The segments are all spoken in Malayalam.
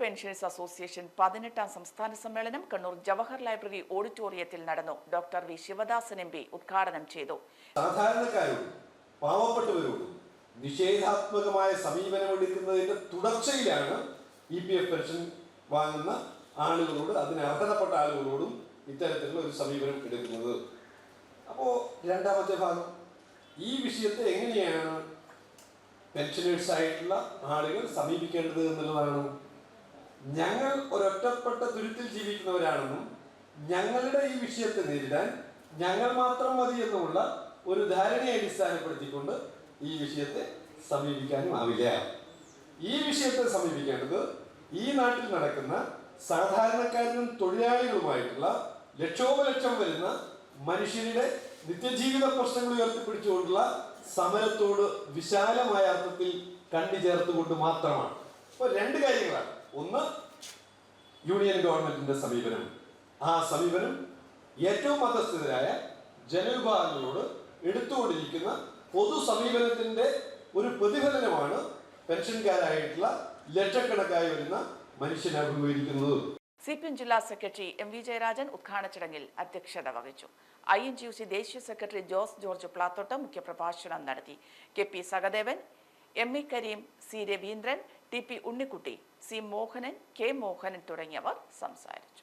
പെൻഷനേഴ്സ് അസോസിയേഷൻ പതിനെട്ടാം സംസ്ഥാന സമ്മേളനം കണ്ണൂർ ജവഹർ ലൈബ്രറി ഓഡിറ്റോറിയത്തിൽ നടന്നു. Doctor V Sivadasan M P ഉദ്ഘാടനം ചെയ്തു. നിഷേധാത്മകമായ സമീപനം എടുക്കുന്നതിന്റെ തുടർച്ചയിലാണ് ഇ പി എഫ് പെൻഷൻ വാങ്ങുന്ന ആളുകളോട് അതിന് അർഹതപ്പെട്ട ആളുകളോടും ഇത്തരത്തിലുള്ള ഒരു സമീപനം എടുക്കുന്നത്. അപ്പോൾ രണ്ടാമത്തെ ഭാഗം ഈ വിഷയത്തെ എങ്ങനെയാണ് പെൻഷനേഴ്സ് ആയിട്ടുള്ള ആളുകൾ സമീപിക്കേണ്ടത് എന്നുള്ളതാണ് ഞങ്ങൾ ഒരൊറ്റപ്പെട്ട തുരുത്തിൽ ജീവിക്കുന്നവരാണെന്നും ഞങ്ങളുടെ ഈ വിഷയത്തെ നേരിടാൻ ഞങ്ങൾ മാത്രം മതി എന്നുമുള്ള ഒരു ധാരണയെ അടിസ്ഥാനപ്പെടുത്തിക്കൊണ്ട് ഈ വിഷയത്തെ സമീപിക്കാനും ആവില്ല. ഈ വിഷയത്തെ സമീപിക്കേണ്ടത് ഈ നാട്ടിൽ നടക്കുന്ന സാധാരണക്കാരനും തൊഴിലാളികളുമായിട്ടുള്ള ലക്ഷോപലക്ഷം വരുന്ന മനുഷ്യരുടെ നിത്യജീവിത പ്രശ്നങ്ങൾ ഉയർത്തിപ്പിടിച്ചുകൊണ്ടുള്ള സമരത്തോട് വിശാലമായ അർത്ഥത്തിൽ കണ്ടു ചേർത്തുകൊണ്ട് മാത്രമാണ്. അപ്പോൾ രണ്ട് കാര്യങ്ങളാണ്. ഒന്ന് യൂണിയൻ ഗവൺമെന്റിന്റെ സമീപനം. ആ സമീപനം ഏറ്റവും മതസ്ഥിതരായ ജനവിഭാഗങ്ങളോട് എടുത്തുകൊണ്ടിരിക്കുന്ന പൊതു സമീപനത്തിന്റെ ഒരു പ്രതിഫലനമാണ് പെൻഷൻകാരായിട്ടുള്ള ലക്ഷക്കണക്കായി വരുന്ന മനുഷ്യൻ അഭിമുഖീകരിക്കുന്നത്. സി പി എം ജില്ലാ സെക്രട്ടറി എം വി ജയരാജൻ ഉദ്ഘാടന ചടങ്ങിൽ അധ്യക്ഷത വഹിച്ചു. I N G U C ദേശീയ സെക്രട്ടറി ജോസ് ജോർജ് പ്ലാത്തോട്ട് മുഖ്യപ്രഭാഷണം നടത്തി. K P Sahadevan M E Kareem C Raveendran T P Unnikkutty C Mohanan K Mohanan തുടങ്ങിയവർ സംസാരിച്ചു.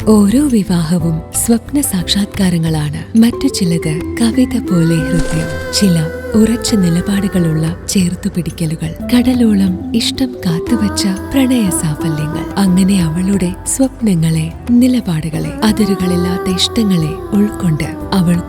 ഓരോ വിവാഹവും സ്വപ്ന സാക്ഷാത്കാരങ്ങളാണ്. മറ്റു ചിലത് കവിത പോലെ ഹൃദയം ചില ഉറച്ച നിലപാടുകളുള്ള ചേർത്തുപിടിക്കലുകൾ കടലോളം ഇഷ്ടം കാത്തുവച്ച പ്രണയ സാഫല്യങ്ങൾ. അങ്ങനെ അവളുടെ സ്വപ്നങ്ങളെ നിലപാടുകളെ അതിരുകളില്ലാത്ത ഇഷ്ടങ്ങളെ ഉൾക്കൊണ്ട്